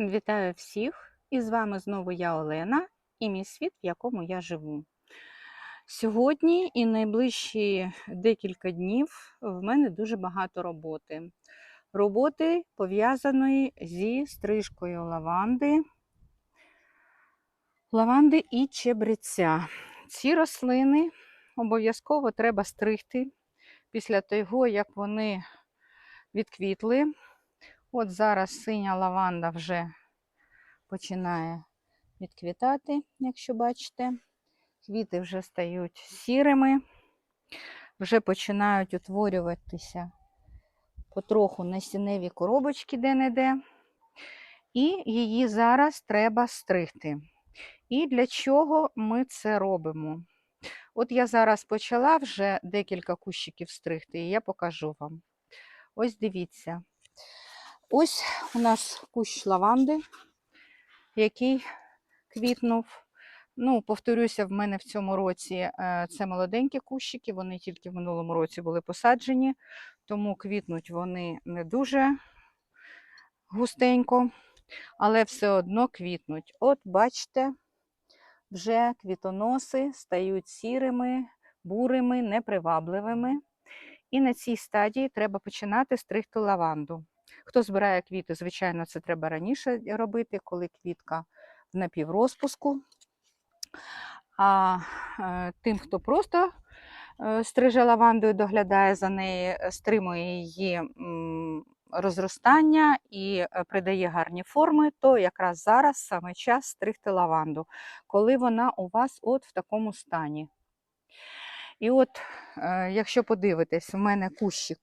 Вітаю всіх! І з вами знову я Олена і мій світ, в якому я живу. Сьогодні і найближчі декілька днів в мене дуже багато роботи. Роботи пов'язаної зі стрижкою лаванди, лаванди і чебреця. Ці рослини обов'язково треба стригти після того, як вони відквітли. От зараз синя лаванда вже починає відквітати, якщо бачите. Квіти вже стають сірими, вже починають утворюватися потроху насінневі коробочки де-не-де. І її зараз треба стригти. І для чого ми це робимо? От я зараз почала вже декілька кущиків стригти, і я покажу вам. Ось дивіться. Ось у нас кущ лаванди, який квітнув. Ну, повторюся, в мене в цьому році е, це молоденькі кущики, вони тільки в минулому році були посаджені, тому квітнуть вони не дуже густенько, але все одно квітнуть. От, бачите, вже квітоноси стають сірими, бурими, непривабливими. І на цій стадії треба починати стригти лаванду. Хто збирає квіти, звичайно, це треба раніше робити, коли квітка в напіврозпуску. А е, тим, хто просто е, стриже лаванду і доглядає за нею, стримує її розростання і е, придає гарні форми, то якраз зараз саме час стригти лаванду, коли вона у вас от в такому стані. І от, якщо подивитись, у мене кущик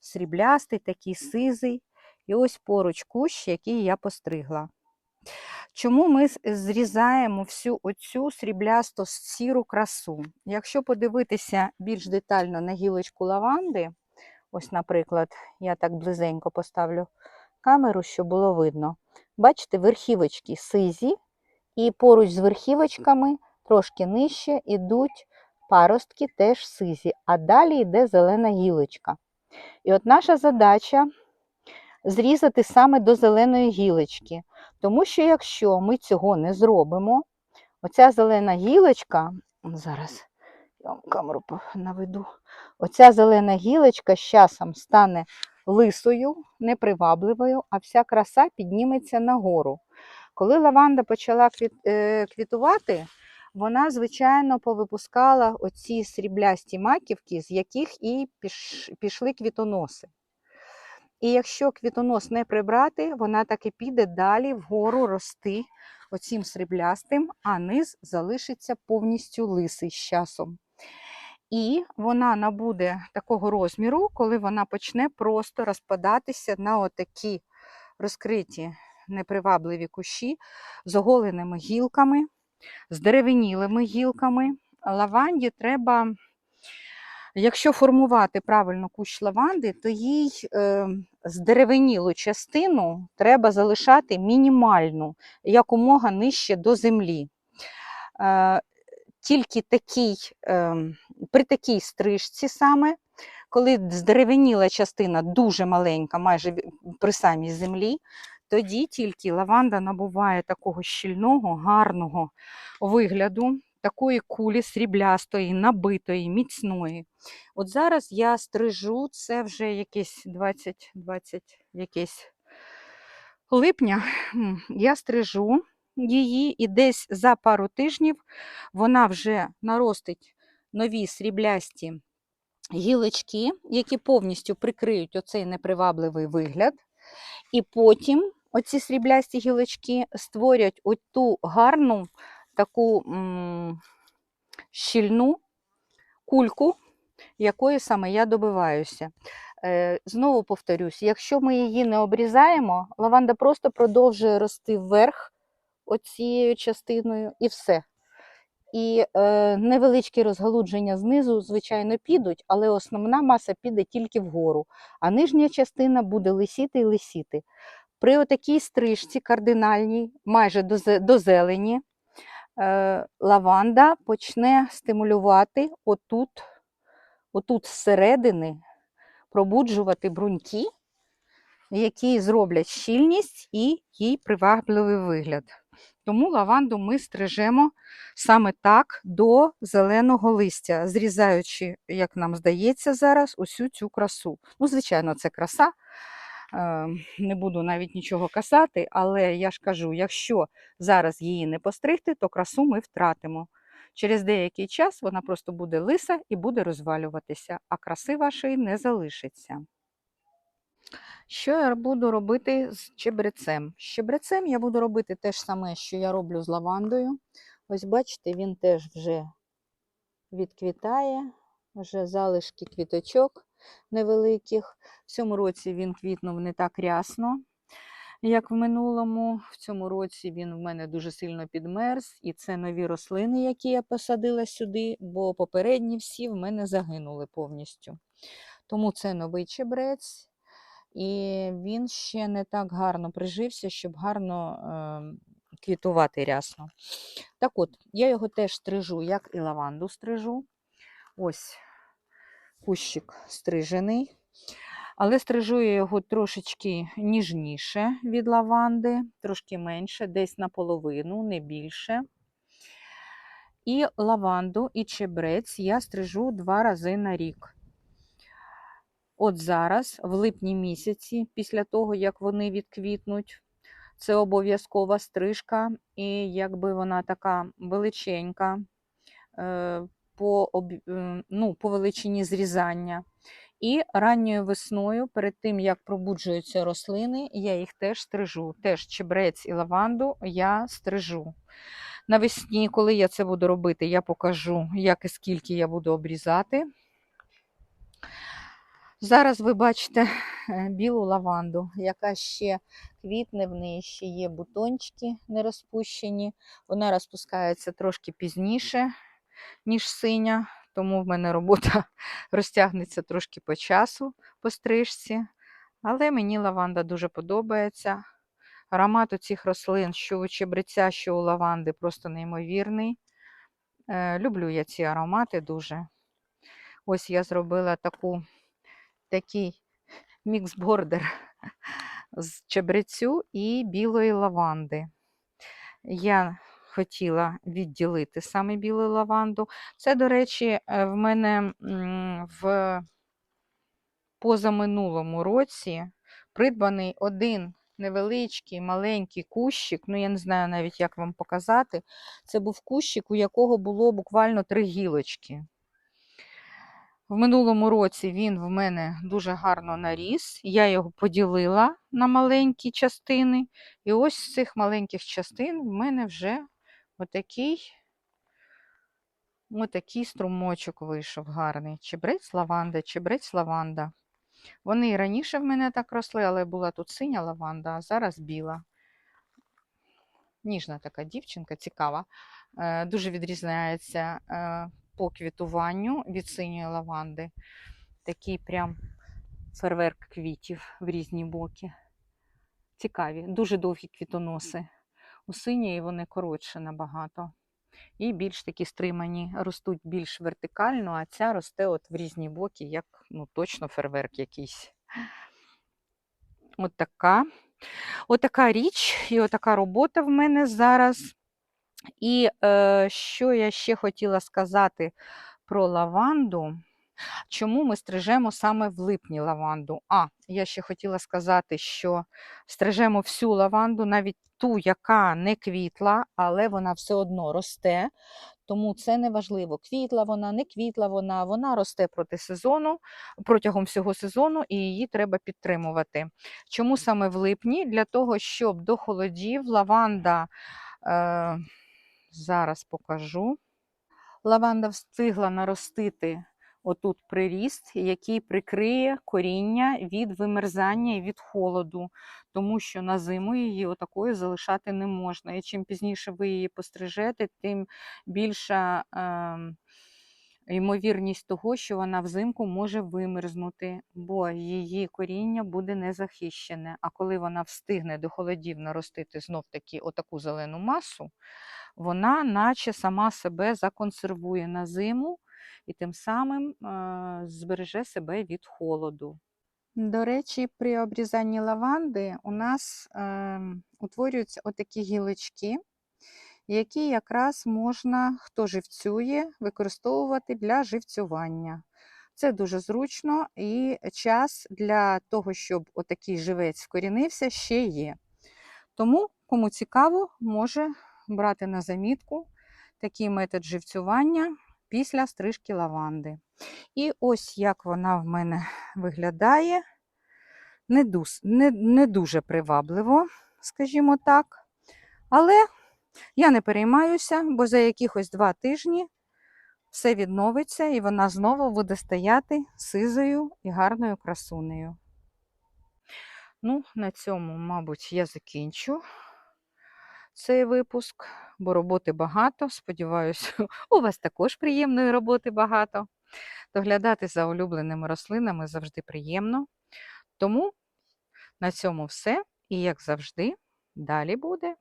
сріблястий, такий сизий, і ось поруч кущ, який я постригла. Чому ми зрізаємо всю оцю сріблясто сіру красу? Якщо подивитися більш детально на гілочку лаванди, ось, наприклад, я так близенько поставлю камеру, щоб було видно. Бачите, верхівочки сизі, і поруч з верхівочками, трошки нижче, ідуть паростки теж сизі, а далі йде зелена гілочка. І от наша задача зрізати саме до зеленої гілочки. Тому що якщо ми цього не зробимо, оця зелена гілочка, зараз я вам камеру наведу, оця зелена гілочка з часом стане лисою, непривабливою, а вся краса підніметься нагору. Коли лаванда почала е, квітувати, вона, звичайно, повипускала оці сріблясті маківки, з яких і пішли квітоноси. І якщо квітонос не прибрати, вона так і піде далі вгору рости оцім сріблястим, а низ залишиться повністю лисий з часом. І вона набуде такого розміру, коли вона почне просто розпадатися на отакі розкриті непривабливі кущі з оголеними гілками, з деревенілими гілками. Лаванді треба Якщо формувати правильно кущ лаванди, то їй е, здеревенілу частину треба залишати мінімальну, якомога нижче до землі. Е, тільки такий, е, при такій стрижці саме, коли здеревеніла частина дуже маленька, майже при самій землі, тоді тільки лаванда набуває такого щільного, гарного вигляду, такої кулі сріблястої, набитої, міцної. От зараз я стрижу, це вже якесь 20, 20 якесь липня. Я стрижу її, і десь за пару тижнів вона вже наростить нові сріблясті гілочки, які повністю прикриють оцей непривабливий вигляд. І потім оці сріблясті гілочки створять оту гарну таку м, щільну кульку, якої саме я добиваюся. Е, знову повторюсь, якщо ми її не обрізаємо, лаванда просто продовжує рости вверх оцією частиною і все. І е, невеличкі розгалудження знизу, звичайно, підуть, але основна маса піде тільки вгору, а нижня частина буде лисіти і лисіти. При отакій стрижці кардинальній, майже до, до зелені, лаванда почне стимулювати отут, отут зсередини, пробуджувати бруньки які зроблять щільність і їй привабливий вигляд. Тому лаванду ми стрижемо саме так до зеленого листя, зрізаючи, як нам здається, зараз усю цю красу. Ну, звичайно, це краса. Е, Не буду навіть нічого касати, але я ж кажу, якщо зараз її не постригти, то красу ми втратимо. Через деякий час вона просто буде лиса і буде розвалюватися, а краси вашої не залишиться. Що я буду робити з чебрецем? З чебрецем я буду робити те ж саме, що я роблю з лавандою. Ось бачите, він теж вже відквітає, вже залишки квіточок невеликих. В цьому році він квітнув не так рясно, як в минулому. В цьому році він в мене дуже сильно підмерз, і це нові рослини, які я посадила сюди, бо попередні всі в мене загинули повністю. Тому це новий чебрець. І він ще не так гарно прижився, щоб гарно е, квітувати рясно. Так от, я його теж стрижу, як і лаванду стрижу. Ось кущик стрижений. Але стрижу я його трошечки ніжніше від лаванди, трошки менше, десь наполовину, не більше. І лаванду, і чебрець я стрижу два рази на рік. От зараз, в липні місяці, після того, як вони відквітнуть, це обов'язкова стрижка, і якби вона така величенька е, по, е, ну, по величині зрізання. І ранньою весною, перед тим, як пробуджуються рослини, я їх теж стрижу. Теж чебрець і лаванду я стрижу. Навесні, коли я це буду робити, я покажу, як і скільки я буду обрізати. Зараз ви бачите е, білу лаванду, яка ще квітне, в неї ще є бутончики не розпущені. Вона розпускається трошки пізніше, ніж синя, тому в мене робота розтягнеться трошки по часу по стрижці. Але мені лаванда дуже подобається. Аромат у цих рослин, що у чебреця, що у лаванди, просто неймовірний. Е, Люблю я ці аромати дуже. Ось я зробила таку такий мікс-бордер з чебрецю і білої лаванди. Я хотіла відділити саме білу лаванду. Це, до речі, е, в мене в позаминулому році придбаний один невеличкий маленький кущик, ну я не знаю навіть, як вам показати. Це був кущик, у якого було буквально три гілочки. В минулому році він в мене дуже гарно наріс. Я його поділила на маленькі частини. І ось з цих маленьких частин в мене вже отакий отакий струмочок вийшов гарний. Чебрець лаванда, чебрець лаванда. Вони раніше в мене так росли, але була тут синя лаванда, а зараз біла. Ніжна така дівчинка, цікава. Е, Дуже відрізняється. Е, по квітуванню від синьої лаванди. Такий прям фейерверк квітів в різні боки. Цікаві, дуже довгі квітоноси. У синьої вони коротше набагато. І більш такі стримані, ростуть більш вертикально, а ця росте от в різні боки, як ну, точно фейерверк якийсь. От така. Отака річ і отака робота в мене зараз. І е, що я ще хотіла сказати про лаванду. Чому ми стрижемо саме в липні лаванду? А, я ще хотіла сказати, що стрижемо всю лаванду, навіть ту, яка не квітла, але вона все одно росте. Тому це не важливо. Квітла вона, не квітла вона, вона росте проти сезону, протягом всього сезону, і її треба підтримувати. Чому саме в липні? Для того, щоб до холодів лаванда. Е, Зараз покажу. Лаванда встигла наростити отут приріст, який прикриє коріння від вимерзання і від холоду, тому що на зиму її отакою залишати не можна. І чим пізніше ви її пострижете, тим більша е, ймовірність того, що вона взимку може вимерзнути, бо її коріння буде незахищене. А коли вона встигне до холодів наростити знов таки отаку зелену масу, вона наче сама себе законсервує на зиму і тим самим е, збереже себе від холоду. До речі, при обрізанні лаванди у нас е, утворюються отакі гілочки, які якраз можна, хто живцює, використовувати для живцювання. Це дуже зручно і час для того, щоб отакий живець вкорінився, ще є. Тому, кому цікаво, може брати на замітку такий метод живцювання після стрижки лаванди. І ось як вона в мене виглядає. Не, дус, не, не дуже привабливо, скажімо так. Але я не переймаюся, бо за якихось два тижні все відновиться і вона знову буде стояти сизою і гарною красунею. Ну, на цьому, мабуть, я закінчу цей випуск, бо роботи багато. Сподіваюся, у вас також приємної роботи багато. Доглядати за улюбленими рослинами завжди приємно. Тому на цьому все. І, як завжди, далі буде.